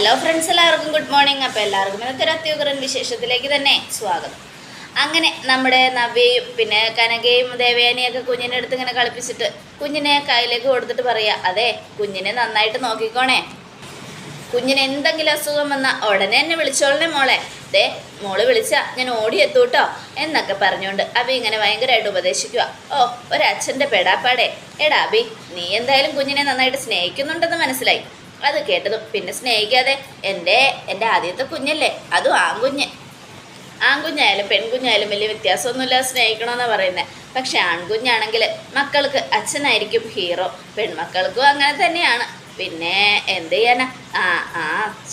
Hello friends എല്ലാവർക്കും good morning അപ്പോൾ എല്ലാവർക്കും ഇന്നത്തെ ഒരു അത്യുഗ്രൻ വിശേഷത്തിലേക്ക് തന്നെ സ്വാഗതം. അങ്ങനെ നമ്മുടെ നവ്യയും പിന്നെ കനകയും ദേവയാനിയൊക്കെ കുഞ്ഞിനെ അടുത്ത് ഇങ്ങനെ കളിപ്പിച്ചിട്ട് കുഞ്ഞിനെ കയ്യിലേക്ക് കൊടുത്തിട്ട് പറയുക അതെ കുഞ്ഞിനെ നന്നായിട്ട് നോക്കിക്കോണേ. കുഞ്ഞിന് എന്തെങ്കിലും അസുഖം വന്നാൽ ഉടനെ എന്നെ വിളിച്ചോളണേ മോളെ. ദേ മോൾ വിളിച്ച ഞാൻ ഓടി ഓടിയെത്തൂട്ടോ എന്നൊക്കെ പറഞ്ഞുകൊണ്ട് അബി ഇങ്ങനെ ഭയങ്കരമായിട്ട് ഉപദേശിക്കുക ഓ ഒരച്ഛന്റെ പെടാപ്പാടെ. എടാ അബി നീ എന്തായാലും കുഞ്ഞിനെ നന്നായിട്ട് സ്നേഹിക്കുന്നുണ്ടെന്ന് മനസ്സിലായി. അത് കേട്ടതും പിന്നെ സ്നേഹിക്കാതെ എന്റെ എന്റെ ആദ്യത്തെ കുഞ്ഞല്ലേ? അതും ആൺകുഞ്ഞ്. ആൺകുഞ്ഞായാലും പെൺകുഞ്ഞായാലും വലിയ വ്യത്യാസമൊന്നുമില്ല സ്നേഹിക്കണമെന്നാണ് പറയുന്നത് പക്ഷെ ആൺകുഞ്ഞാണെങ്കിൽ മക്കൾക്ക് അച്ഛനായിരിക്കും ഹീറോ പെൺമക്കൾക്കും അങ്ങനെ തന്നെയാണ്. പിന്നെ എന്ത് ചെയ്യാനാ? ആ ആ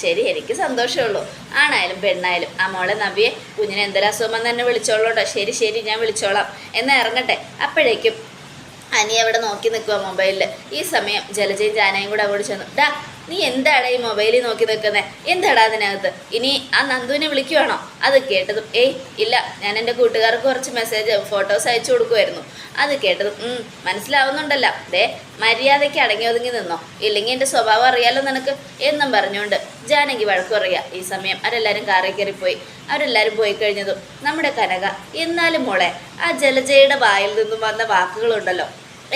ശരി എനിക്ക് സന്തോഷമേ ഉള്ളൂ. ആണായാലും പെണ്ണായാലും. ആ മോളെ നബിയെ കുഞ്ഞിനെ എന്തെങ്കിലും അസുഖം തന്നെ വിളിച്ചോളൂട്ടോ. ശരി ശരി ഞാൻ വിളിച്ചോളാം. എന്ന് ഇറങ്ങട്ടെ. അപ്പോഴേക്കും അനി അവിടെ നോക്കി നിൽക്കുക മൊബൈലിൽ ഈ സമയം ജലജയും ജാനയും കൂടെ അവിടെ ചെന്നു. ഡാ നീ എന്താടാ ഈ മൊബൈലിൽ നോക്കി നിൽക്കുന്നത് എന്താടാ അതിനകത്ത്? ഇനി ആ നന്ദുവിനെ വിളിക്കുവാണോ? അത് കേട്ടതും ഏയ് ഇല്ല ഞാൻ എന്റെ കൂട്ടുകാർക്ക് കുറച്ച് മെസ്സേജ് ഫോട്ടോസ് അയച്ചു കൊടുക്കുമായിരുന്നു അത് കേട്ടതും മനസ്സിലാവുന്നുണ്ടല്ലോ. ദേ മര്യാദയ്ക്ക് അടങ്ങി ഒതുങ്ങി നിന്നോ. ഇല്ലെങ്കിൽ എന്റെ സ്വഭാവം അറിയാലോ നിനക്ക്? എന്നും പറഞ്ഞുകൊണ്ട് ജാനകി വഴക്കു പറയുക. ഈ സമയം അവരെല്ലാവരും കാറിൽ കയറിപ്പോയി. അവരെല്ലാവരും പോയി കഴിഞ്ഞതും നമ്മുടെ കനക എന്നാലും മോളെ ആ ജലജയുടെ വായിൽ നിന്നും വന്ന വാക്കുകളുണ്ടല്ലോ.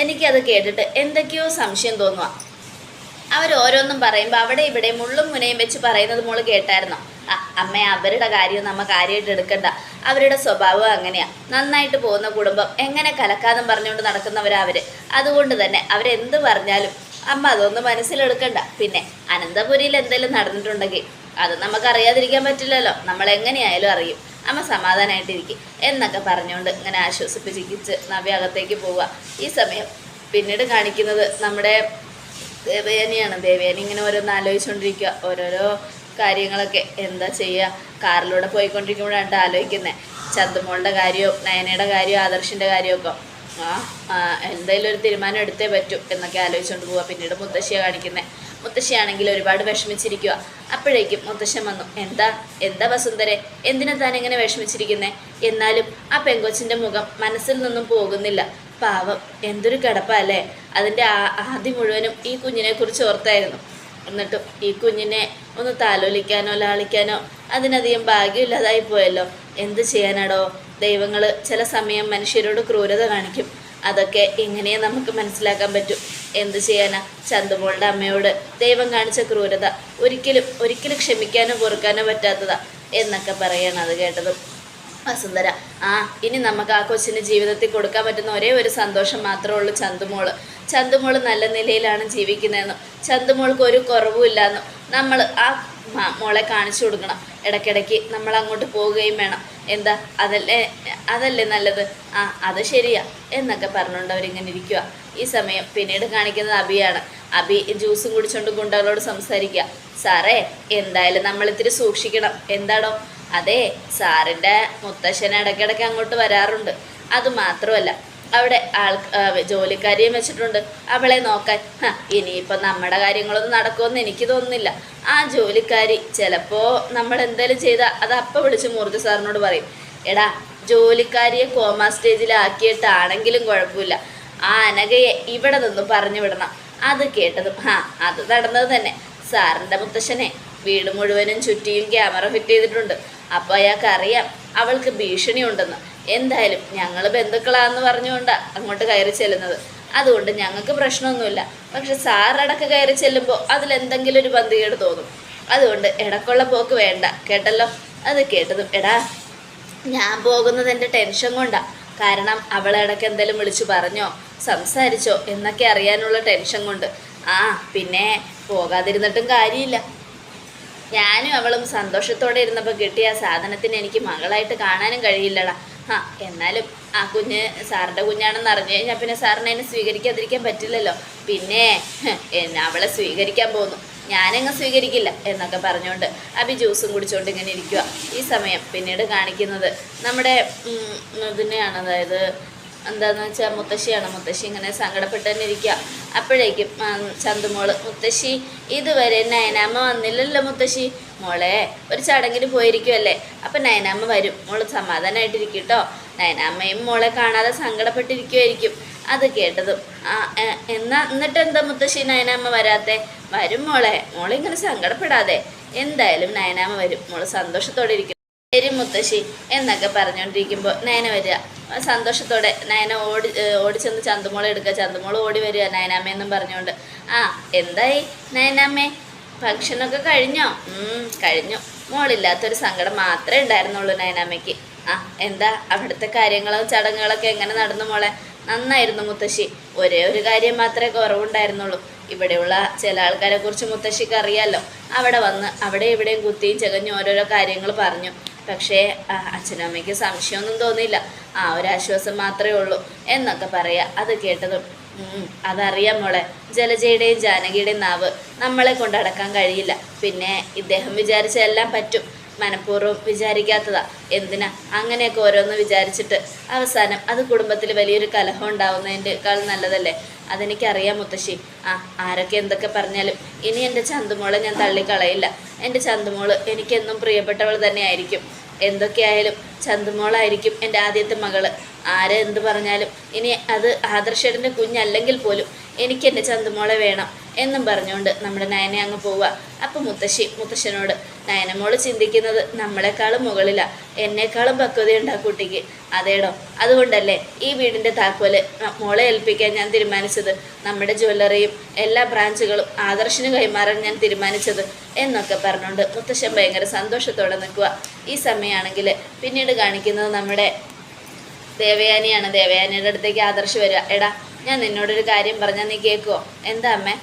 എനിക്കത് കേട്ടിട്ട് എന്തൊക്കെയോ സംശയം തോന്നുക അവർ ഓരോന്നും പറയുമ്പോൾ അവിടെ ഇവിടെ മുള്ളും മുനയും വെച്ച് പറയുന്നത് മോൾ കേട്ടായിരുന്നു? അമ്മ അവരുടെ കാര്യം നമ്മ കാര്യമായിട്ട് എടുക്കണ്ട. അവരുടെ സ്വഭാവം അങ്ങനെയാണ് നന്നായിട്ട് പോകുന്ന കുടുംബം എങ്ങനെ കലക്കാതും പറഞ്ഞുകൊണ്ട് നടക്കുന്നവരാ അവർ. അതുകൊണ്ട് തന്നെ അവരെന്ത് പറഞ്ഞാലും അമ്മ അതൊന്നും മനസ്സിലെടുക്കണ്ട. പിന്നെ അനന്തപുരിയിൽ എന്തെങ്കിലും നടന്നിട്ടുണ്ടെങ്കിൽ അത് നമുക്ക് അറിയാതിരിക്കാൻ പറ്റില്ലല്ലോ. നമ്മൾ എങ്ങനെയായാലും അറിയും. അമ്മ സമാധാനമായിട്ടിരിക്കും എന്നൊക്കെ പറഞ്ഞുകൊണ്ട് ഇങ്ങനെ ആശ്വസിപ്പിച്ചിരിച്ച് നവ്യ അകത്തേക്ക് പോവുക. ഈ സമയം പിന്നീട് കാണിക്കുന്നത് നമ്മുടെ ദേവയാനിയാണ് ദേവയാനി ഇങ്ങനെ ഓരോന്ന് ആലോചിച്ചുകൊണ്ടിരിക്കുക ഓരോരോ കാര്യങ്ങളൊക്കെ എന്താ ചെയ്യുക കാറിലൂടെ പോയിക്കൊണ്ടിരിക്കുമ്പോഴാണ് ആലോചിക്കുന്നത് ചന്തുമോളുടെ കാര്യവും നയനയുടെ കാര്യവും ആദർശിന്റെ കാര്യമൊക്കെ ആ എന്തായാലും ഒരു തീരുമാനം എടുത്തേ പറ്റൂ എന്നൊക്കെ ആലോചിച്ചുകൊണ്ട് പോവുക പിന്നീട് മുത്തശ്ശിയെ കാണിക്കുന്നത് മുത്തശ്ശിയാണെങ്കിൽ ഒരുപാട് വിഷമിച്ചിരിക്കുക അപ്പോഴേക്കും മുത്തശ്ശൻ വന്നു എന്താ എന്താ വസുന്ധരെ? എന്തിനാ താൻ ഇങ്ങനെ വിഷമിച്ചിരിക്കുന്നേ? എന്നാലും ആ പെങ്കൊച്ചിന്റെ മുഖം മനസ്സിൽ നിന്നും പോകുന്നില്ല. പാവം എന്തൊരു കിടപ്പല്ലേ അതിന്റെ ആദ്യം മുഴുവനും ഈ കുഞ്ഞിനെ കുറിച്ച് ഓർത്തായിരുന്നു. എന്നിട്ടും ഈ കുഞ്ഞിനെ ഒന്ന് താലോലിക്കാനോ ലാളിക്കാനോ അതിനധികം ഭാഗ്യമില്ലാതായി പോയല്ലോ. എന്ത് ചെയ്യാനാടോ? ദൈവങ്ങൾ ചില സമയം മനുഷ്യരോട് ക്രൂരത കാണിക്കും. അതൊക്കെ എങ്ങനെയാ നമുക്ക് മനസ്സിലാക്കാൻ പറ്റും? എന്ത് ചെയ്യാനാ? ചന്തുമോളുടെ അമ്മയോട് ദൈവം കാണിച്ച ക്രൂരത ഒരിക്കലും ഒരിക്കലും ക്ഷമിക്കാനോ പൊറുക്കാനോ പറ്റാത്തതാ എന്നൊക്കെ പറയാണ് അത് കേട്ടതും വസുന്ധര. ആ ഇനി നമുക്ക് ആ കൊച്ചിന് ജീവിതത്തിൽ കൊടുക്കാൻ പറ്റുന്ന ഒരേ ഒരു സന്തോഷം മാത്രമേ ഉള്ളൂ ചന്തുമോൾ. ചന്തുമോൾ നല്ല നിലയിലാണ് ജീവിക്കുന്നതെന്നും ചന്തുമോൾക്ക് ഒരു കുറവുമില്ലാന്നും നമ്മൾ ആ മോളെ കാണിച്ചു കൊടുക്കണം. ഇടയ്ക്കിടയ്ക്ക് നമ്മൾ അങ്ങോട്ട് പോവുകയും വേണം. എന്താ അതല്ലേ അതല്ലേ നല്ലത്? ആ അത് ശരിയാ എന്നൊക്കെ പറഞ്ഞുകൊണ്ട് അവരിങ്ങനെ ഇരിക്കുക ഈ സമയം പിന്നീട് കാണിക്കുന്നത് അബിയാണ്. അബി ജ്യൂസും കുടിച്ചുകൊണ്ട് ഗുണ്ടകളോട് സംസാരിക്കുക സാറേ എന്തായാലും നമ്മളിത്തിരി സൂക്ഷിക്കണം. എന്താണോ അതെ സാറിന്റെ മുത്തശ്ശൻ ഇടയ്ക്കിടയ്ക്ക് അങ്ങോട്ട് വരാറുണ്ട്. അത് മാത്രമല്ല അവിടെ ആൾ ജോലിക്കാരിയും വെച്ചിട്ടുണ്ട്. അവളെ നോക്കാൻ ഇനിയിപ്പോൾ നമ്മുടെ കാര്യങ്ങളൊന്നും നടക്കുമെന്ന് എനിക്ക് തോന്നുന്നില്ല. ആ ജോലിക്കാരി ചിലപ്പോൾ നമ്മൾ എന്തെങ്കിലും ചെയ്താൽ അത് അപ്പം വിളിച്ച് മൂർത്തി സാറിനോട് പറയും. എടാ ജോലിക്കാരിയെ കോമ സ്റ്റേജിലാക്കിയിട്ടാണെങ്കിലും കുഴപ്പമില്ല. ആ അനഘയെ ഇവിടെ നിന്ന് പറഞ്ഞു വിടണം. അത് കേട്ടതും ആ അത് നടന്നത് തന്നെ. സാറിന്റെ മുത്തശ്ശനെ വീട് മുഴുവനും ചുറ്റിയും ക്യാമറ ഫിറ്റ് ചെയ്തിട്ടുണ്ട്. അപ്പോൾ അയാൾക്ക് അറിയാം അവൾക്ക് ഭീഷണി ഉണ്ടെന്ന് എന്തായാലും ഞങ്ങൾ ബന്ധുക്കളാന്ന് പറഞ്ഞുകൊണ്ടാണ് അങ്ങോട്ട് കയറി ചെല്ലുന്നത്. അതുകൊണ്ട് ഞങ്ങൾക്ക് പ്രശ്നമൊന്നുമില്ല. പക്ഷെ സാറടക്ക് കയറി ചെല്ലുമ്പോൾ അതിലെന്തെങ്കിലും ഒരു പന്തികേട് തോന്നും. അതുകൊണ്ട് ഇടക്കുള്ള പോക്ക് വേണ്ട കേട്ടല്ലോ? അത് കേട്ടതും എടാ ഞാൻ പോകുന്നത് എന്റെ ടെൻഷൻ കൊണ്ടാ. കാരണം അവളിടയ്ക്ക് എന്തെങ്കിലും വിളിച്ചു പറഞ്ഞോ സംസാരിച്ചോ എന്നൊക്കെ അറിയാനുള്ള ടെൻഷൻ കൊണ്ട്. ആ പിന്നെ പോകാതിരുന്നിട്ടും കാര്യമില്ല. ഞാനും അവളും സന്തോഷത്തോടെ ഇരുന്നപ്പോൾ കിട്ടിയ ആ സാധനത്തിന് എനിക്ക് മകളായിട്ട് കാണാനും കഴിയില്ലടാ. ആ എന്നാലും ആ കുഞ്ഞ് സാറിന്റെ കുഞ്ഞാണെന്ന് അറിഞ്ഞു കഴിഞ്ഞാൽ പിന്നെ സാറിനെ എന്നെ സ്വീകരിക്കാതിരിക്കാൻ പറ്റില്ലല്ലോ. പിന്നെ എന്നെ അവളെ സ്വീകരിക്കാൻ പോകുന്നു ഞാനങ്ങ് സ്വീകരിക്കില്ല എന്നൊക്കെ പറഞ്ഞുകൊണ്ട് അഭി ജ്യൂസും കുടിച്ചുകൊണ്ട് ഇങ്ങനെ ഇരിക്കുക ഈ സമയം പിന്നീട് കാണിക്കുന്നത് നമ്മുടെ ഇതിനെയാണ്. അതായത് എന്താന്ന് വെച്ചാൽ മുത്തശ്ശിയാണ്. മുത്തശ്ശി ഇങ്ങനെ സങ്കടപ്പെട്ട് തന്നെ ഇരിക്കുക അപ്പോഴേക്കും ചന്തുമോൾ മുത്തശ്ശി ഇതുവരെ നയനാമ്മ വന്നില്ലല്ലോ മുത്തശ്ശി. മോളെ ഒരു ചടങ്ങിന് പോയിരിക്കുമല്ലേ അപ്പം നയനാമ്മ വരും. മോൾ സമാധാനമായിട്ടിരിക്കും കേട്ടോ നയനാമ്മയും മോളെ കാണാതെ സങ്കടപ്പെട്ടിരിക്കുമായിരിക്കും അത് കേട്ടതും എന്നാ എന്നിട്ട് എന്താ മുത്തശ്ശി നയനാമ്മ വരാത്തെ? വരും മോളെ. മോളെ ഇങ്ങനെ സങ്കടപ്പെടാതെ. എന്തായാലും നയനാമ്മ വരും. മോൾ സന്തോഷത്തോടെ ഇരിക്കും. ശരി മുത്തശ്ശി എന്നൊക്കെ പറഞ്ഞുകൊണ്ടിരിക്കുമ്പോൾ നയന വരിക. സന്തോഷത്തോടെ നയന ഓടി ഓടിച്ചെന്ന് ചന്തുമോളെ എടുക്കുക. ചന്തുമോൾ ഓടി വരിക നയനാമ്മയെന്നും പറഞ്ഞുകൊണ്ട് ആ എന്തായി നയനാമ്മേ? ഭക്ഷണമൊക്കെ കഴിഞ്ഞോ? കഴിഞ്ഞു. മോളില്ലാത്തൊരു സങ്കടം മാത്രമേ ഉണ്ടായിരുന്നുള്ളൂ നയനാമ്മയ്ക്ക്. ആ എന്താ അവിടുത്തെ കാര്യങ്ങളും ചടങ്ങുകളൊക്കെ എങ്ങനെ നടന്നു മോളെ? നന്നായിരുന്നു മുത്തശ്ശി. ഒരേ ഒരു കാര്യം മാത്രമേ കുറവുണ്ടായിരുന്നുള്ളൂ. ഇവിടെയുള്ള ചില ആൾക്കാരെ കുറിച്ച് മുത്തശ്ശിക്ക് അറിയാലോ. അവിടെ വന്ന് അവിടെ ഇവിടെയും കുത്തിയും ചകഞ്ഞു ഓരോരോ കാര്യങ്ങൾ പറഞ്ഞു. പക്ഷേ അച്ഛനമ്മയ്ക്ക് സംശയമൊന്നും തോന്നിയില്ല. ആ ഒരു ആശ്വാസം മാത്രമേ ഉള്ളൂ എന്നൊക്കെ പറയാ. അത് കേട്ടതും അതറിയാം മോളെ. ജലജയുടെയും ജാനകിയുടെയും നാവ് നമ്മളെ കൊണ്ടടക്കാൻ കഴിയില്ല. പിന്നെ ഇദ്ദേഹം വിചാരിച്ച എല്ലാം പറ്റും. മനഃപൂർവം വിചാരിക്കാത്തതാ. എന്തിനാ? അങ്ങനെയൊക്കെ ഓരോന്ന് വിചാരിച്ചിട്ട് അവസാനം അത് കുടുംബത്തിൽ വലിയൊരു കലഹം ഉണ്ടാവുന്നതിന്റെക്കാൾ നല്ലതല്ലേ? അതെനിക്കറിയാം മുത്തശ്ശി. ആ ആരൊക്കെ എന്തൊക്കെ പറഞ്ഞാലും ഇനി എന്റെ ചന്തുമോളെ ഞാൻ തള്ളിക്കളയില്ല. എന്റെ ചന്തുമോൾ എനിക്കെന്നും പ്രിയപ്പെട്ടവൾ തന്നെയായിരിക്കും. എന്തൊക്കെയായാലും ചന്തുമോളായിരിക്കും എന്റെ ആദ്യത്തെ മകൾ. ആരെ എന്ത് പറഞ്ഞാലും ഇനി അത് ആദർശേടന്റെ കുഞ്ഞല്ലെങ്കിൽ പോലും എനിക്ക് എന്റെ ചന്തുമോളെ വേണം എന്നും പറഞ്ഞുകൊണ്ട് നമ്മുടെ നയനെ അങ്ങ് പോവുക. അപ്പം മുത്തശ്ശി മുത്തശ്ശനോട് നയനമോൾ ചിന്തിക്കുന്നത് നമ്മളെക്കാളും മുകളിലാണ് എന്നെക്കാളും പക്വതയുണ്ട് ആ കുട്ടിക്ക്. അതേടോ അതുകൊണ്ടല്ലേ ഈ വീടിന്റെ താക്കോൽ മോളെ ഏൽപ്പിക്കാൻ ഞാൻ തീരുമാനിച്ചത്. നമ്മുടെ ജ്വല്ലറിയും എല്ലാ ബ്രാഞ്ചുകളും ആദർശിന് കൈമാറാൻ ഞാൻ തീരുമാനിച്ചത് എന്നൊക്കെ പറഞ്ഞുകൊണ്ട് മുത്തശ്ശൻ ഭയങ്കര സന്തോഷത്തോടെ നിൽക്കുക. ഈ സമയമാണെങ്കിൽ പിന്നീട് കാണിക്കുന്നത് നമ്മുടെ ദേവയാനിയാണ്. ദേവയാനിയുടെ അടുത്തേക്ക് ആദർശ് വരിക. എടാ ഞാൻ നിന്നോടൊരു കാര്യം പറഞ്ഞാൽ നീ കേൾക്കുമോ എന്താ അമ്മേ?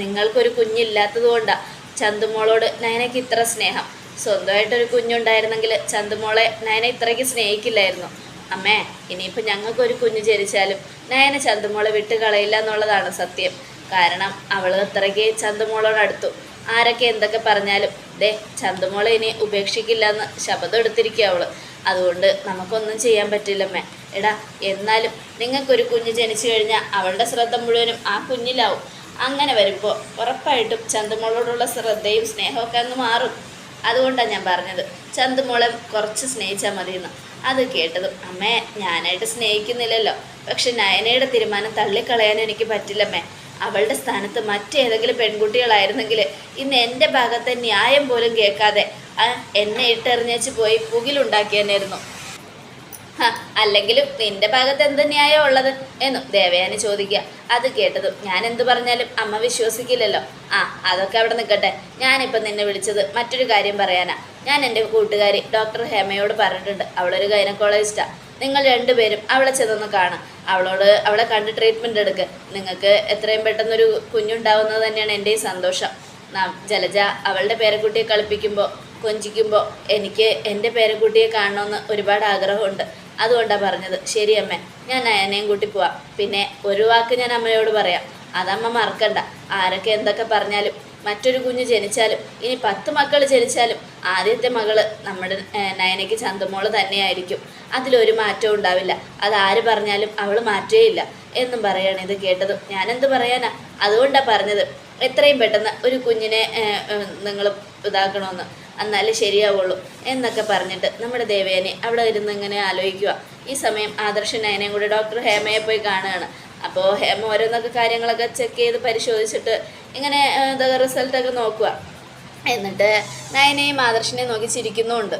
നിങ്ങൾക്കൊരു കുഞ്ഞില്ലാത്തത് കൊണ്ടാ ചന്തുമോളോട് നയനയ്ക്ക് ഇത്ര സ്നേഹം. സ്വന്തമായിട്ടൊരു കുഞ്ഞുണ്ടായിരുന്നെങ്കിൽ ചന്തുമോളെ നയന ഇത്രയ്ക്ക് സ്നേഹിക്കില്ലായിരുന്നു. അമ്മേ ഇനിയിപ്പോൾ ഞങ്ങൾക്കൊരു കുഞ്ഞ് ജനിച്ചാലും നയന ചന്തുമോളെ വിട്ട് കളയില്ല എന്നുള്ളതാണ് സത്യം. കാരണം അവൾ അത്രയ്ക്ക് ചന്തുമോളോട് അടുത്തു. ആരൊക്കെ എന്തൊക്കെ പറഞ്ഞാലും ദേ ചന്തുമോളെ ഇനി ഉപേക്ഷിക്കില്ല എന്ന് ശബ്ദം എടുത്തിരിക്കുക അവൾ. അതുകൊണ്ട് നമുക്കൊന്നും ചെയ്യാൻ പറ്റില്ലമ്മേ. എടാ എന്നാലും നിങ്ങൾക്കൊരു കുഞ്ഞ് ജനിച്ചു കഴിഞ്ഞാൽ അവളുടെ ശ്രദ്ധ മുഴുവനും ആ കുഞ്ഞിലാവും. അങ്ങനെ വരുമ്പോൾ ഉറപ്പായിട്ടും ചന്തുമോളോടുള്ള ശ്രദ്ധയും സ്നേഹമൊക്കെ അങ്ങ് മാറും. അതുകൊണ്ടാണ് ഞാൻ പറഞ്ഞത്. ചന്തുമോളെ കുറച്ച് സ്നേഹിച്ചാൽ മതിയെന്ന്. അത് കേട്ടതും അമ്മേ ഞാനായിട്ട് സ്നേഹിക്കുന്നില്ലല്ലോ. പക്ഷെ നയനയുടെ തീരുമാനം തള്ളിക്കളയാൻ എനിക്ക് പറ്റില്ലമ്മേ. അവളുടെ സ്ഥാനത്ത് മറ്റേതെങ്കിലും പെൺകുട്ടികളായിരുന്നെങ്കിൽ ഇന്ന് എന്റെ ഭാഗത്തെ ന്യായം പോലും കേൾക്കാതെ എന്നെ ഇട്ടെറിഞ്ഞേച്ച് പോയി പുകിലുണ്ടാക്കിയെന്നായിരുന്നു. അല്ലെങ്കിലും നിന്റെ ഭാഗത്ത് എന്ത് ഉള്ളത്? എന്നും ദേവയാനി ചോദിക്കുക. അത് കേട്ടതും ഞാൻ എന്തു പറഞ്ഞാലും അമ്മ വിശ്വസിക്കില്ലല്ലോ. ആ അതൊക്കെ അവിടെ നിൽക്കട്ടെ. ഞാനിപ്പോൾ നിന്നെ വിളിച്ചത് മറ്റൊരു കാര്യം പറയാനാ. ഞാൻ എന്റെ കൂട്ടുകാരി ഡോക്ടർ ഹേമയോട് പറഞ്ഞിട്ടുണ്ട്. അവളൊരു ഗൈനക്കോളജിസ്റ്റാ. നിങ്ങൾ രണ്ടുപേരും അവളെ ചെന്നൊന്ന് കാണാം. അവളോട് അവളെ കണ്ട് ട്രീറ്റ്മെന്റ് എടുക്ക്. നിങ്ങൾക്ക് എത്രയും പെട്ടെന്നൊരു കുഞ്ഞുണ്ടാവുന്നത് തന്നെയാണ് എന്റെയും സന്തോഷം. ജലജ അവളുടെ പേരക്കുട്ടിയെ കളിപ്പിക്കുമ്പോൾ കൊഞ്ചിക്കുമ്പോൾ എനിക്ക് എന്റെ പേരക്കുട്ടിയെ കാണണമെന്ന് ഒരുപാട് ആഗ്രഹമുണ്ട്. അതുകൊണ്ടാണ് പറഞ്ഞത്. ശരി അമ്മ ഞാൻ നയനയും കൂട്ടി പോവാം. പിന്നെ ഒരു വാക്ക് ഞാൻ അമ്മയോട് പറയാം. അതമ്മ മറക്കണ്ട. ആരൊക്കെ എന്തൊക്കെ പറഞ്ഞാലും മറ്റൊരു കുഞ്ഞ് ജനിച്ചാലും ഇനി പത്ത് മക്കൾ ജനിച്ചാലും ആദ്യത്തെ മകൾ നമ്മുടെ നയനയ്ക്ക് ചന്തമോൾ തന്നെയായിരിക്കും. അതിലൊരു മാറ്റവും ഉണ്ടാവില്ല. അത് ആര് പറഞ്ഞാലും അവൾ മാറ്റേയില്ല എന്നും പറയാണ് ഇത് കേട്ടതും. ഞാനെന്ത് പറയാനാ? അതുകൊണ്ടാണ് പറഞ്ഞത്. എത്രയും പെട്ടെന്ന് ഒരു കുഞ്ഞിനെ നിങ്ങൾ ഇതാക്കണമെന്ന് എന്നാലേ ശരിയാവുള്ളൂ എന്നൊക്കെ പറഞ്ഞിട്ട് നമ്മുടെ ദേവേനെ അവിടെ ഇരുന്ന് ഇങ്ങനെ ആലോചിക്കുക ഈ സമയം ആദർശ നയനയും കൂടി ഡോക്ടർ ഹേമയെ പോയി കാണുകയാണ്. അപ്പോൾ ഹേമ ഓരോന്നൊക്കെ കാര്യങ്ങളൊക്കെ ചെക്ക് ചെയ്ത് പരിശോധിച്ചിട്ട് ഇങ്ങനെ എന്താ റിസൾട്ടൊക്കെ നോക്കുക എന്നിട്ട് നയനെയും ആദർശനെയും നോക്കി ചിരിക്കുന്നുമുണ്ട്.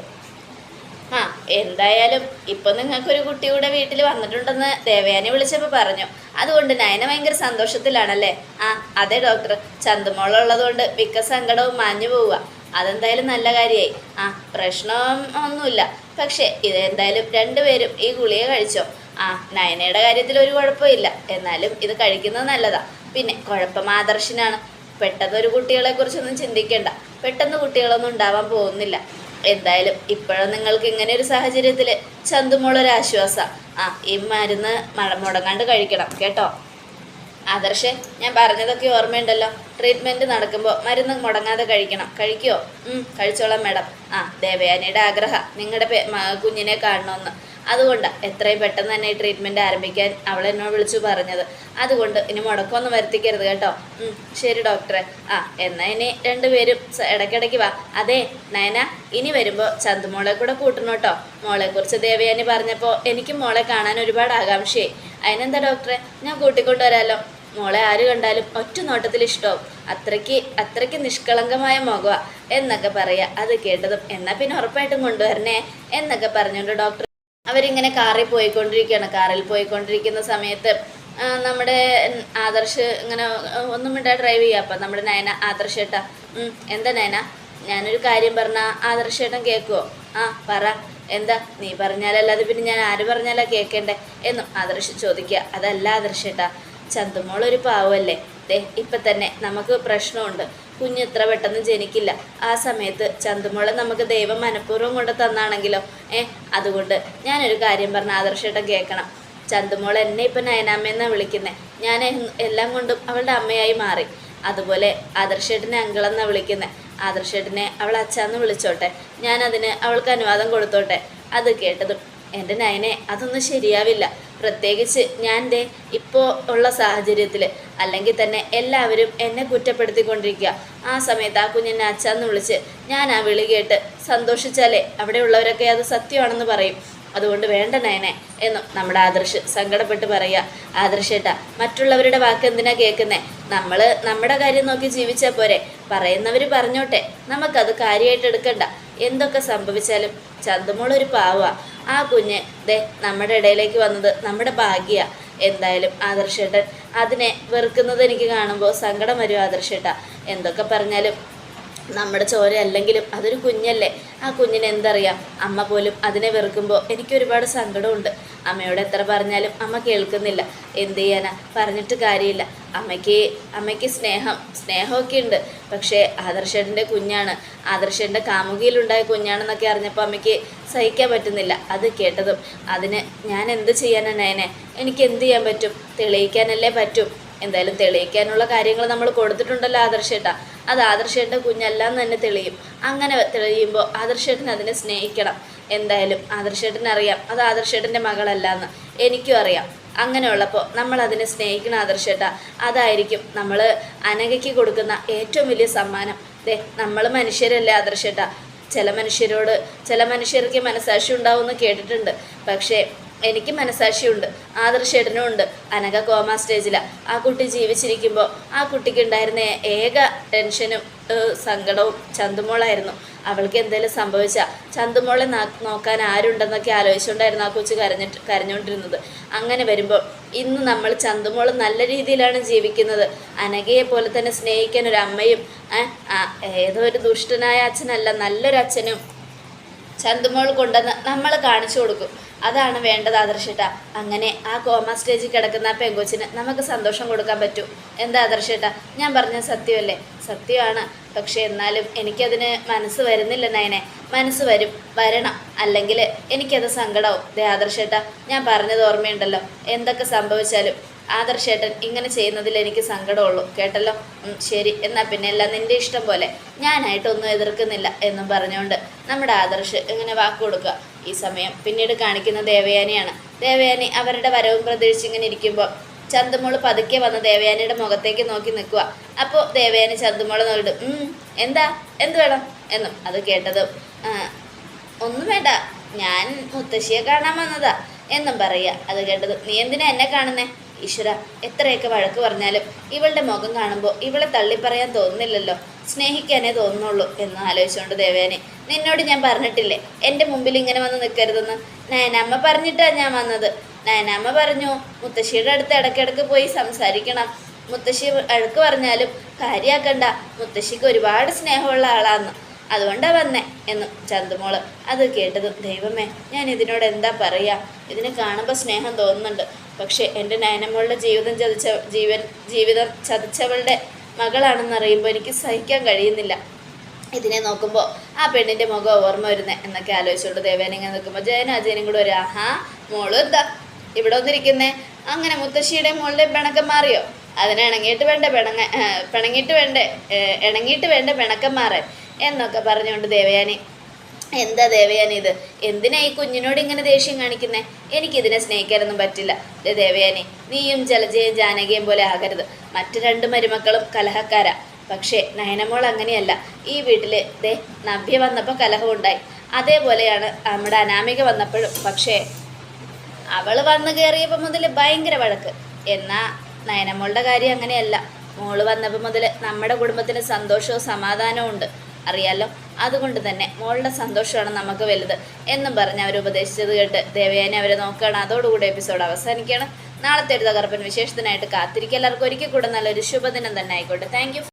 ആ എന്തായാലും ഇപ്പം നിങ്ങൾക്കൊരു കുട്ടി കൂടെ വീട്ടിൽ വന്നിട്ടുണ്ടെന്ന് ദേവയാനി വിളിച്ചപ്പോൾ പറഞ്ഞു. അതുകൊണ്ട് നയന ഭയങ്കര സന്തോഷത്തിലാണല്ലേ? ആ അതെ ഡോക്ടർ ചന്തുമോളുള്ളതുകൊണ്ട് മിക്ക സങ്കടവും മാഞ്ഞു പോവുക അതെന്തായാലും നല്ല കാര്യമായി ആ പ്രശ്നം ഒന്നുമില്ല. പക്ഷേ ഇതെന്തായാലും രണ്ടുപേരും ഈ ഗുളിക കഴിച്ചോ? ആ നയനയുടെ കാര്യത്തിൽ ഒരു കുഴപ്പമില്ല. എന്നാലും ഇത് കഴിക്കുന്നത് നല്ലതാ. പിന്നെ കുഴപ്പം ആദർശനാണ്. പെട്ടെന്ന് ഒരു കുട്ടികളെ കുറിച്ചൊന്നും ചിന്തിക്കേണ്ട. പെട്ടെന്ന് കുട്ടികളൊന്നും ഉണ്ടാവാൻ പോകുന്നില്ല. എന്തായാലും ഇപ്പോഴും നിങ്ങൾക്ക് ഇങ്ങനെ ഒരു സാഹചര്യത്തിൽ ചന്തുമോളൊരു ആശ്വാസം ആ ഈ മരുന്ന് മുടങ്ങാണ്ട് കഴിക്കണം. കേട്ടോ? ആദർശ് ഞാൻ പറഞ്ഞതൊക്കെ ഓർമ്മയുണ്ടല്ലോ. ട്രീറ്റ്മെന്റ് നടക്കുമ്പോൾ മരുന്ന് മുടങ്ങാതെ കഴിക്കണം. കഴിക്കുമോ കഴിച്ചോളാം മാഡം ആ ദേവയാനിയുടെ ആഗ്രഹം നിങ്ങളുടെ കുഞ്ഞിനെ കാണണമെന്ന് അതുകൊണ്ട് എത്രയും പെട്ടെന്ന് തന്നെ ഈ ട്രീറ്റ്മെന്റ് ആരംഭിക്കാൻ അവൾ എന്നോട് വിളിച്ചു പറഞ്ഞത്. അതുകൊണ്ട് ഇനി മുടക്കമൊന്നും വരുത്തിക്കരുത് കേട്ടോ. ശരി ഡോക്ടറെ. ആ എന്നാൽ ഇനി രണ്ടുപേരും ഇടയ്ക്കിടയ്ക്ക് വാ. അതെ നയന ഇനി വരുമ്പോൾ ചന്തുമോളെ കൂടെ കൂട്ടണം കേട്ടോ. മോളെക്കുറിച്ച് ദേവയാനി പറഞ്ഞപ്പോൾ എനിക്ക് മോളെ കാണാൻ ഒരുപാട് ആകാംക്ഷയായി. അതിനെന്താ ഡോക്ടറെ? ഞാൻ കൂട്ടിക്കൊണ്ടുവരാമല്ലോ മോളെ ആര് കണ്ടാലും ഒറ്റ നോട്ടത്തിൽ ഇഷ്ടവും. അത്രയ്ക്ക് അത്രയ്ക്ക് നിഷ്കളങ്കമായ മുഖമാണ് എന്നൊക്കെ പറയാ. അത് കേട്ടതും എന്നാ പിന്നെ ഉറപ്പായിട്ടും കൊണ്ടുവരണേ എന്നൊക്കെ പറഞ്ഞുകൊണ്ട് ഡോക്ടർ അവരിങ്ങനെ കാറിൽ പോയിക്കൊണ്ടിരിക്കുകയാണ്. കാറിൽ പോയിക്കൊണ്ടിരിക്കുന്ന സമയത്ത് നമ്മുടെ ആദർശ് ഇങ്ങനെ ഒന്നും മിണ്ടാ ഡ്രൈവ് ചെയ്യുക. അപ്പം നമ്മുടെ നയന ആദർശ് ഏട്ടാ എന്താ നയന? ഞാനൊരു കാര്യം പറഞ്ഞാൽ ആദർശേട്ടൻ കേൾക്കുമോ ആ പറ. എന്താ? നീ പറഞ്ഞാലല്ലാതെ പിന്നെ ഞാൻ ആര് പറഞ്ഞാലാ കേൾക്കേണ്ടേ എന്നും ആദർശ് ചോദിക്കുക. അതല്ല ആദർശേട്ടാ ചന്തുമോളൊരു പാവമല്ലേ ദേ ഇപ്പം തന്നെ നമുക്ക് പ്രശ്നമുണ്ട്. കുഞ്ഞ് ഇത്ര പെട്ടെന്ന് ജനിക്കില്ല. ആ സമയത്ത് ചന്തുമോളെ നമുക്ക് ദൈവം മനഃപൂർവം കൊണ്ട് തന്നാണെങ്കിലോ? ഏ അതുകൊണ്ട് ഞാനൊരു കാര്യം പറഞ്ഞ ആദർശേട്ടൻ കേൾക്കണം. ചന്തുമോൾ എന്നെ ഇപ്പം നയനാമ്മയെന്നാണ് വിളിക്കുന്നത് ഞാൻ എല്ലാം കൊണ്ടും അവളുടെ അമ്മയായി മാറി. അതുപോലെ ആദർശേട്ടനെ അങ്കിളെന്നാണ് വിളിക്കുന്നത് ആദർശേട്ടനെ അവൾ അച്ഛന്ന് വിളിച്ചോട്ടെ. ഞാനതിന് അവൾക്ക് അനുവാദം കൊടുത്തോട്ടെ. അത് കേട്ടതും എന്റെ നയനെ അതൊന്നും ശരിയാവില്ല. പ്രത്യേകിച്ച് ഞാൻ ദേ ഇപ്പോൾ ഉള്ള സാഹചര്യത്തിൽ അല്ലെങ്കിൽ തന്നെ എല്ലാവരും എന്നെ കുറ്റപ്പെടുത്തിക്കൊണ്ടിരിക്കുക. ആ സമയത്ത് ആ കുഞ്ഞിനെ അച്ഛന്ന് വിളിച്ച് ഞാൻ ആ വിളി കേട്ട് സന്തോഷിച്ചാലേ അവിടെയുള്ളവരൊക്കെ അത് സത്യമാണെന്ന് പറയും. അതുകൊണ്ട് വേണ്ട നയനെ എന്നും നമ്മുടെ ആദർശ് സങ്കടപ്പെട്ട് പറയുക. ആദർശേട്ടാ മറ്റുള്ളവരുടെ വാക്ക് എന്തിനാ കേൾക്കുന്നേ? നമ്മൾ നമ്മുടെ കാര്യം നോക്കി ജീവിച്ചാൽ പോരെ. പറയുന്നവർ പറഞ്ഞോട്ടെ. നമുക്കത് കാര്യമായിട്ട് എടുക്കണ്ട. എന്തൊക്കെ സംഭവിച്ചാലും ചന്തുമോളൊരു പാവ. ആ കുഞ്ഞ് ദേ നമ്മുടെ ഇടയിലേക്ക് വന്നത് നമ്മുടെ ഭാഗ്യ. എന്തായാലും ആദർശേട്ടൻ അതിനെ വെറുക്കുന്നത് എനിക്ക് കാണുമ്പോൾ സങ്കടം വരും ആദർശേട്ട. എന്തൊക്കെ പറഞ്ഞാലും നമ്മുടെ ചോര അല്ലെങ്കിലും അതൊരു കുഞ്ഞല്ലേ. ആ കുഞ്ഞിന് എന്തറിയാം? അമ്മ പോലും അതിനെ വെറുക്കുമ്പോൾ എനിക്ക് ഒരുപാട് സങ്കടമുണ്ട്. അമ്മയോട് എത്ര പറഞ്ഞാലും അമ്മ കേൾക്കുന്നില്ല. എന്ത് ചെയ്യാനാ? പറഞ്ഞിട്ട് കാര്യമില്ല. അമ്മയ്ക്ക് അമ്മയ്ക്ക് സ്നേഹം സ്നേഹമൊക്കെ ഉണ്ട്. പക്ഷേ ആദർശേട്ടന്റെ കുഞ്ഞാണ്. ആദർശേട്ടന്റെ കാമുകിയിലുണ്ടായ കുഞ്ഞാണെന്നൊക്കെ അറിഞ്ഞപ്പോൾ അമ്മയ്ക്ക് സഹിക്കാൻ പറ്റുന്നില്ല. അത് കേട്ടതും അതിന് ഞാൻ എന്ത് ചെയ്യാനാണ് നയനെ? എനിക്ക് എന്ത് ചെയ്യാൻ പറ്റും? തെളിയിക്കാനല്ലേ പറ്റും? എന്തായാലും തെളിയിക്കാനുള്ള കാര്യങ്ങൾ നമ്മൾ കൊടുത്തിട്ടുണ്ടല്ലോ ആദർശേട്ടാ. അത് ആദർശേട്ടന്റെ കുഞ്ഞെല്ലാം തന്നെ തെളിയും. അങ്ങനെ തെളിയുമ്പോൾ ആദർശേട്ടൻ അതിനെ സ്നേഹിക്കണം. എന്തായാലും ആദർശേട്ടന് അറിയാം അത് ആദർശേട്ടന്റെ മകളല്ല എന്ന് എനിക്കും അറിയാം. അങ്ങനെയുള്ളപ്പോൾ നമ്മൾ അതിനെ സ്നേഹിക്കണം ആദർശേട്ട. അതായിരിക്കും നമ്മൾ അനഘയ്ക്ക് കൊടുക്കുന്ന ഏറ്റവും വലിയ സമ്മാനം. ദേ നമ്മൾ മനുഷ്യരല്ലേ ആദർശേട്ട? ചില മനുഷ്യരോട് ചില മനുഷ്യർക്ക് മനസാക്ഷി ഉണ്ടാവുമെന്ന് കേട്ടിട്ടുണ്ട്. പക്ഷേ എനിക്ക് മനസാക്ഷിയുണ്ട് ആദർശേട്ടനും ഉണ്ട് അനക കോമ സ്റ്റേജിലാണ് ആ കുട്ടി ജീവിച്ചിരിക്കുമ്പോൾ ആ കുട്ടിക്ക് ഉണ്ടായിരുന്ന ഏക ടെൻഷനും സങ്കടവും ചന്തുമോളായിരുന്നു. അവൾക്ക് എന്തെങ്കിലും സംഭവിച്ചാൽ ചന്തുമോളെ നോക്കാൻ ആരുണ്ടെന്നൊക്കെ ആലോചിച്ചുകൊണ്ടായിരുന്നു ആ കൊച്ചു കരഞ്ഞിട്ട് കരഞ്ഞുകൊണ്ടിരുന്നത് അങ്ങനെ വരുമ്പോൾ ഇന്ന് നമ്മൾ ചന്തുമോൾ നല്ല രീതിയിലാണ് ജീവിക്കുന്നത്. അനഘയെ പോലെ തന്നെ സ്നേഹിക്കാൻ ഒരു അമ്മയും ഏതോ ഒരു ദുഷ്ടനായ അച്ഛനല്ല നല്ലൊരു അച്ഛനും ചന്തുമോൾ കൊണ്ടുവന്ന് നമ്മൾ കാണിച്ചു കൊടുക്കും. അതാണ് വേണ്ടത് ആദർശേട്ട. അങ്ങനെ ആ കോമ സ്റ്റേജിൽ കിടക്കുന്ന പെങ്കൊച്ചിന് നമുക്ക് സന്തോഷം കൊടുക്കാൻ പറ്റൂ. എന്താ ആദർശേട്ട? ഞാൻ പറഞ്ഞ സത്യമല്ലേ? സത്യമാണ്. പക്ഷേ എന്നാലും എനിക്കതിന് മനസ്സ് വരുന്നില്ല നയനെ. മനസ്സ് വരും വരണം. അല്ലെങ്കിൽ എനിക്കത് സങ്കടവും. ദേ ആദർശേട്ട ഞാൻ പറഞ്ഞത് ഓർമ്മയുണ്ടല്ലോ. എന്തൊക്കെ സംഭവിച്ചാലും ആദർശേട്ടൻ ഇങ്ങനെ ചെയ്യുന്നതിൽ എനിക്ക് സങ്കടമുള്ളൂ. കേട്ടല്ലോ? ശരി. എന്നാൽ പിന്നെ എല്ലാം നിന്റെ ഇഷ്ടം പോലെ. ഞാനായിട്ടൊന്നും എതിർക്കുന്നില്ല എന്നും പറഞ്ഞുകൊണ്ട് നമ്മുടെ ആദർശ് ഇങ്ങനെ വാക്ക് കൊടുക്കുക. ഈ സമയം പിന്നീട് കാണിക്കുന്ന ദേവയാനിയാണ്. ദേവയാനി അവരുടെ വരവും പ്രതീക്ഷിച്ച് ഇങ്ങനെ ഇരിക്കുമ്പോൾ ചന്തുമോൾ പതുക്കെ വന്ന് ദേവയാനിയുടെ മുഖത്തേക്ക് നോക്കി നിൽക്കുക. അപ്പോൾ ദേവയാനി ചന്തുമോളെ നോക്കിയിട്ട് എന്താ? എന്ത് വേണം? എന്നും അത് കേട്ടതും ഒന്നും വേണ്ട. ഞാൻ മുത്തശ്ശിയെ കാണാൻ വന്നതാ. എന്നും പറയുക. അത് കേട്ടത് നീ എന്തിനാ എന്നെ കാണുന്നേ? ഈശ്വര എത്രയൊക്കെ വഴക്ക് പറഞ്ഞാലും ഇവളുടെ മുഖം കാണുമ്പോൾ ഇവളെ തള്ളിപ്പറയാൻ തോന്നുന്നില്ലല്ലോ. സ്നേഹിക്കാനേ തോന്നുന്നുള്ളൂ എന്ന് ആലോചിച്ചുകൊണ്ട് ദേവേനെ നിന്നോട് ഞാൻ പറഞ്ഞിട്ടില്ലേ? എന്റെ മുമ്പിൽ ഇങ്ങനെ വന്ന് നിൽക്കരുതെന്ന് നയനമ്മ പറഞ്ഞിട്ടാണ് ഞാൻ വന്നത്. നയനമ്മ പറഞ്ഞു മുത്തശ്ശിയുടെ അടുത്ത് ഇടയ്ക്കിടയ്ക്ക് പോയി സംസാരിക്കണം. മുത്തശ്ശി അഴുക്ക് പറഞ്ഞാലും കാര്യാക്കണ്ട. മുത്തശ്ശിക്ക് ഒരുപാട് സ്നേഹമുള്ള ആളാന്ന്. അതുകൊണ്ടാ വന്നേ എന്ന് ചന്തുമോൾ അത് കേട്ടതും ദൈവമേ ഞാൻ ഇതിനോട് എന്താ പറയുക ഇതിനെ കാണുമ്പോൾ സ്നേഹം തോന്നുന്നുണ്ട്. പക്ഷേ എന്റെ നയനമ്മളുടെ ജീവിതം ചതിച്ച ജീവൻ ജീവിതം ചതിച്ചവളുടെ മകളാണെന്നറിയുമ്പോൾ എനിക്ക് സഹിക്കാൻ കഴിയുന്നില്ല. ഇതിനെ നോക്കുമ്പോൾ ആ പെണ്ണിന്റെ മുഖം ഓർമ്മ വരുന്നേ എന്നൊക്കെ ആലോചിച്ചുകൊണ്ട് ദേവേനിങ്ങനെ നിൽക്കുമ്പോൾ ജയനും അജയനും കൂടെ ഒരു ആഹാ മോളും എന്താ ഇവിടെ വന്നിരിക്കുന്നേ. അങ്ങനെ മുത്തശ്ശിയുടെ മോളുടെ പിണക്കം മാറിയോ? അതിനെ ഇണങ്ങിയിട്ട് വേണ്ട പിണങ്ങ പിണങ്ങിയിട്ട് വേണ്ടേ ഇണങ്ങിയിട്ട് വേണ്ട പിണക്കം മാറാൻ എന്നൊക്കെ പറഞ്ഞുകൊണ്ട് ദേവയാനി എന്താ ദേവയാനി എന്തിനാ ഈ കുഞ്ഞിനോട് ഇങ്ങനെ ദേഷ്യം കാണിക്കുന്നേ? എനിക്കിതിനെ സ്നേഹിക്കാനൊന്നും പറ്റില്ല. ദേവയാനി നീയും ജലജയും ജാനകിയും പോലെ ആകരുത്. മറ്റു രണ്ട് മരുമക്കളും കലഹക്കാരാ. പക്ഷേ നയനമോൾ അങ്ങനെയല്ല. ഈ വീട്ടിൽ ദേ നവ്യ വന്നപ്പോൾ കലഹമുണ്ടായി അതേപോലെയാണ് നമ്മുടെ അനാമിക വന്നപ്പോഴും. പക്ഷേ അവൾ വന്നു കയറിയപ്പോൾ മുതൽ ഭയങ്കര വഴക്ക്. എന്നാ നയനമോളുടെ കാര്യം അങ്ങനെയല്ല. മോൾ വന്നപ്പോൾ മുതൽ നമ്മുടെ കുടുംബത്തിന് സന്തോഷവും സമാധാനവും ഉണ്ട്. അറിയാലോ. അതുകൊണ്ട് തന്നെ മോളുടെ സന്തോഷമാണ് നമുക്ക് വലുത് എന്നും പറഞ്ഞ് അവർ ഉപദേശിച്ചത് കേട്ട് ദേവയാനി അവരെ നോക്കുകയാണ്. അതോടുകൂടി എപ്പിസോഡ് അവസാനിക്കുകയാണ്. നാളത്തെ ഒരു തകർപ്പൻ വിശേഷത്തിനായിട്ട് കാത്തിരിക്കുക. എല്ലാവർക്കും ഒരിക്കൽ കൂടെ നല്ലൊരു ശുഭദിനം തന്നെ ആയിക്കോട്ടെ. താങ്ക്